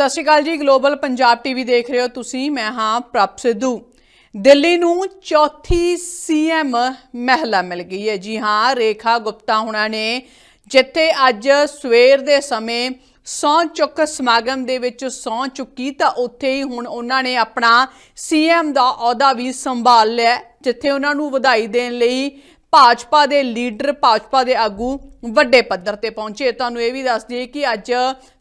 ਸਤਿ ਸ਼੍ਰੀ ਅਕਾਲ ਜੀ global Punjab TV ਦੇਖ ਰਹੇ ਹੋ ਤੁਸੀਂ, ਮੈਂ ਹਾਂ ਪ੍ਰਭ ਸਿੱਧੂ। ਦਿੱਲੀ ਨੂੰ ਚੌਥੀ ਸੀਐਮ ਮਹਿਲਾ ਮਿਲ ਗਈ ਹੈ। ਜੀ ਹਾਂ, ਰੇਖਾ ਗੁਪਤਾ ਹੁਣਾਂ ਨੇ ਜਿੱਥੇ ਅੱਜ ਸਵੇਰ ਦੇ ਸਮੇਂ ਸੌਂ ਚੁੱਕ ਸਮਾਗਮ ਦੇ ਵਿੱਚ ਸੌਂ ਚੁੱਕੀ, ਤਾਂ ਉੱਥੇ ਹੀ ਹੁਣ ਉਹਨਾਂ ਨੇ ਆਪਣਾ ਸੀਐਮ ਦਾ ਅਹੁਦਾ ਵੀ ਸੰਭਾਲ ਲਿਆ ਜਿੱਥੇ ਉਹਨਾਂ ਨੂੰ ਵਧਾਈ ਦੇਣ ਲਈ ਭਾਜਪਾ ਦੇ ਲੀਡਰ, ਭਾਜਪਾ ਦੇ ਆਗੂ ਵੱਡੇ ਪੱਧਰ ਤੇ ਪਹੁੰਚੇ। ਤੁਹਾਨੂੰ ਇਹ ਵੀ ਦੱਸ ਦਈਏ ਕਿ ਅੱਜ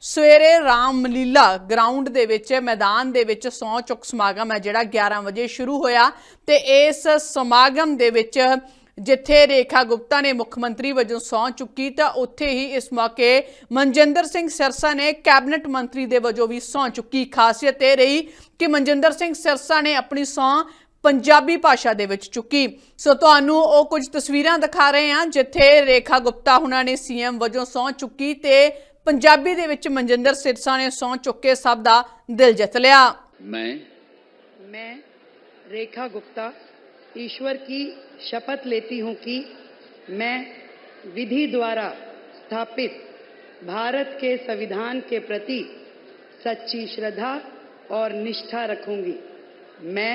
ਸਵੇਰੇ ਰਾਮਲੀਲਾ ਗਰਾਊਂਡ ਦੇ ਵਿੱਚ, ਮੈਦਾਨ ਦੇ ਵਿੱਚ ਸੌ ਚੁੱਕ ਸਮਾਗਮ ਹੈ, ਜਿਹੜਾ 11 ਵਜੇ ਸ਼ੁਰੂ ਹੋਇਆ। ਤੇ ਇਸ ਸਮਾਗਮ ਦੇ ਵਿੱਚ ਜਿੱਥੇ ਰੇਖਾ ਗੁਪਤਾ ਨੇ ਮੁੱਖ ਮੰਤਰੀ ਵਜੋਂ ਸਹੁੰ ਚੁੱਕੀ, ਤਾਂ ਉੱਥੇ ਹੀ ਇਸ ਮੌਕੇ ਮਨਜਿੰਦਰ ਸਿੰਘ ਸਿਰਸਾ ਨੇ ਕੈਬਨਿਟ ਮੰਤਰੀ ਦੇ ਵਜੋਂ ਵੀ ਸਹੁੰ ਚੁੱਕੀ। ਖਾਸੀਅਤ ਇਹ ਰਹੀ ਕਿ ਮਨਜਿੰਦਰ ਸਿੰਘ ਸਿਰਸਾ ਨੇ ਆਪਣੀ ਸਹੁੰ ਪੰਜਾਬੀ ਭਾਸ਼ਾ ਦੇ ਵਿੱਚ ਚੁੱਕੀ ਸੋ ਤੁਹਾਨੂੰ ਉਹ ਕੁਝ ਤਸਵੀਰਾਂ ਦਿਖਾ ਰਹੇ ਹਾਂ ਜਿੱਥੇ ਰੇਖਾ ਗੁਪਤਾ ਹੁਣਾਂ ਨੇ ਸੀਐਮ ਵਜੋਂ ਸਹੁੰ ਚੁੱਕੀ ਤੇ ਪੰਜਾਬੀ ਦੇ ਵਿੱਚ ਮਨਜਿੰਦਰ ਸਿਰਸਾ ਨੇ ਸਹੁੰ ਚੁੱਕ ਕੇ ਸਭ ਦਾ ਦਿਲ ਜਿੱਤ ਲਿਆ मैं मैं रेखा गुप्ता ईश्वर की शपथ लेती हूं कि मैं विधि द्वारा स्थापित भारत के संविधान के प्रति सच्ची श्रद्धा और निष्ठा रखूंगी मैं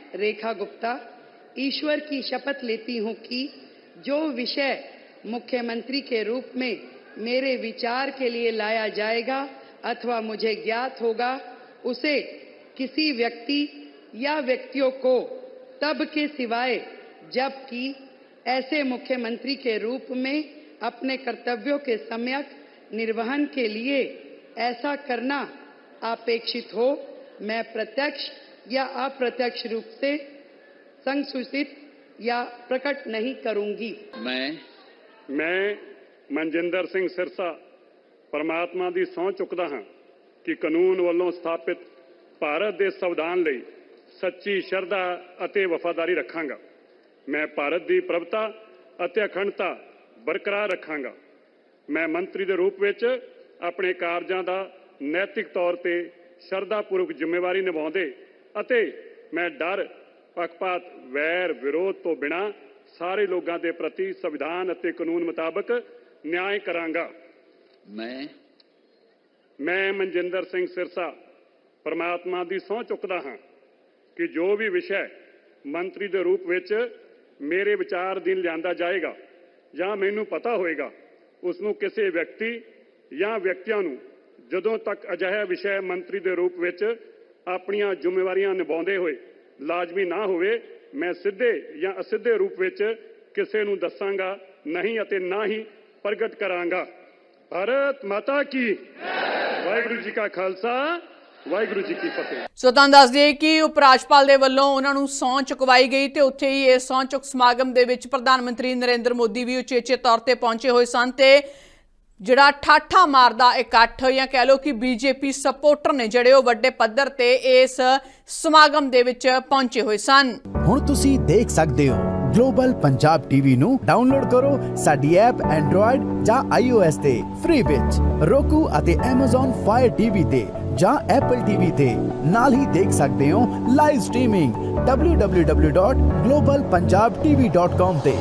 रेखा गुप्ता, ईश्वर की शपथ लेती हूँ कि जो विषय मुख्यमंत्री के रूप में मेरे विचार के लिए लाया जाएगा अथवा मुझे ज्ञात होगा, उसे किसी व्यक्ति या व्यक्तियों को तब के सिवाय जबकि ऐसे मुख्यमंत्री के रूप में अपने कर्तव्यों के सम्यक निर्वहन के लिए ऐसा करना अपेक्षित हो, मैं प्रत्यक्ष या अप्रत्यक्ष रूप से संसूचित या प्रकट नहीं करूंगी मैं ਮੈਂ ਮਨਜਿੰਦਰ ਸਿੰਘ ਸਿਰਸਾ ਪਰਮਾਤਮਾ ਦੀ ਸਹੁੰ ਚੁੱਕਦਾ ਹਾਂ ਕਿ ਕਾਨੂੰਨ ਵੱਲੋਂ ਸਥਾਪਿਤ ਭਾਰਤ ਦੇ ਸੰਵਿਧਾਨ ਲਈ ਸੱਚੀ ਸ਼ਰਧਾ ਅਤੇ ਵਫਾਦਾਰੀ ਰੱਖਾਂਗਾ ਮੈਂ ਭਾਰਤ ਦੀ ਪ੍ਰਭਤਾ ਅਤੇ ਅਖੰਡਤਾ ਬਰਕਰਾਰ ਰੱਖਾਂਗਾ ਮੈਂ ਮੰਤਰੀ ਦੇ ਰੂਪ ਵਿੱਚ ਆਪਣੇ ਕਾਰਜਾਂ ਦਾ ਨੈਤਿਕ ਤੌਰ ਤੇ ਸ਼ਰਧਾਪੂਰਵਕ ਜ਼ਿੰਮੇਵਾਰੀ ਨਿਭਾਉਂਦੇ ਅਤੇ ਮੈਂ ਡਰ ਪੱਖਪਾਤ ਵੈਰ ਵਿਰੋਧ ਤੋਂ ਬਿਨਾਂ ਸਾਰੇ ਲੋਕਾਂ ਦੇ ਪ੍ਰਤੀ ਸੰਵਿਧਾਨ ਅਤੇ ਕਾਨੂੰਨ ਮੁਤਾਬਕ ਨਿਆਂ ਕਰਾਂਗਾ। मैं ਮੈਂ ਮਨਜਿੰਦਰ ਸਿੰਘ ਸਿਰਸਾ ਪਰਮਾਤਮਾ ਦੀ ਸਹੁੰ ਚੁੱਕਦਾ ਹਾਂ ਕਿ ਜੋ ਵੀ ਵਿਸ਼ਾ ਮੰਤਰੀ ਦੇ ਰੂਪ ਵਿੱਚ ਮੇਰੇ ਵਿਚਾਰ ਅਧੀਨ ਲਿਆਂਦਾ ਜਾਏਗਾ ਜਾਂ ਮੈਨੂੰ ਪਤਾ ਹੋਏਗਾ ਉਸ ਨੂੰ ਕਿਸੇ ਵਿਅਕਤੀ ਜਾਂ ਵਿਅਕਤੀਆਂ ਨੂੰ ਜਦੋਂ ਤੱਕ ਅਜਿਹਾ ਵਿਸ਼ਾ ਮੰਤਰੀ ਦੇ ਰੂਪ ਵਿੱਚ ਆਪਣੀਆਂ ਜ਼ਿੰਮੇਵਾਰੀਆਂ ਨਿਭਾਉਂਦੇ ਹੋਏ ਲਾਜ਼ਮੀ ਨਾ ਹੋਵੇ, ਮੈਂ ਸਿੱਧੇ ਜਾਂ ਅਸਿੱਧੇ ਰੂਪ ਵਿੱਚ ਕਿਸੇ ਨੂੰ ਦੱਸਾਂਗਾ ਨਹੀਂ ਅਤੇ ਨਾ ਹੀ ਪ੍ਰਗਟ ਕਰਾਂਗਾ। ਭਾਰਤ ਮਾਤਾ ਕੀ ਵਾਹਿਗੁਰੂ ਜੀ ਕਾ ਖਾਲਸਾ, ਵਾਹਿਗੁਰੂ ਜੀ ਕੀ ਫਤਿਹ। ਸੋ ਤੁਹਾਨੂੰ ਦੱਸ ਦਈਏ ਕਿ ਉਪ ਰਾਜਪਾਲ ਦੇ ਵੱਲੋਂ ਉਹਨਾਂ ਨੂੰ ਸਹੁੰ ਚੁਕਵਾਈ ਗਈ ਤੇ ਉੱਥੇ ਹੀ ਇਹ ਸਹੁੰ ਚੁੱਕ ਸਮਾਗਮ ਦੇ ਵਿੱਚ ਪ੍ਰਧਾਨ ਮੰਤਰੀ ਨਰਿੰਦਰ ਮੋਦੀ ਵੀ ਉਚੇਚੇ ਤੌਰ ਤੇ ਪਹੁੰਚੇ ਹੋਏ ਸਨ ਤੇ ਜਿਹੜਾ ਠਾਠਾ ਮਾਰਦਾ, ਇਕੱਠ ਜਾਂ ਕਹਿ ਲਓ ਕਿ ਬੀਜੇਪੀ ਸਪੋਰਟਰ ਨੇ ਜਿਹੜੇ ਉਹ ਵੱਡੇ ਪੱਧਰ ਤੇ ਇਸ ਸਮਾਗਮ ਦੇ ਵਿੱਚ ਪਹੁੰਚੇ ਹੋਏ ਸਨ। ਹੁਣ ਤੁਸੀਂ ਦੇਖ ਸਕਦੇ ਹੋ, ਗਲੋਬਲ ਪੰਜਾਬ ਟੀਵੀ ਨੂੰ ਡਾਊਨਲੋਡ ਕਰੋ ਸਾਡੀ ਐਪ ਐਂਡਰੋਇਡ ਜਾਂ iOS ਤੇ, ਫ੍ਰੀ ਵਿੱਚ roku ਅਤੇ Amazon Fire TV ਤੇ ਜਾਂ Apple TV ਤੇ। ਨਾਲ ਹੀ ਦੇਖ ਸਕਦੇ ਹੋ ਲਾਈਵ ਸਟ੍ਰੀਮਿੰਗ www.globalpunjabtv.com ਤੇ।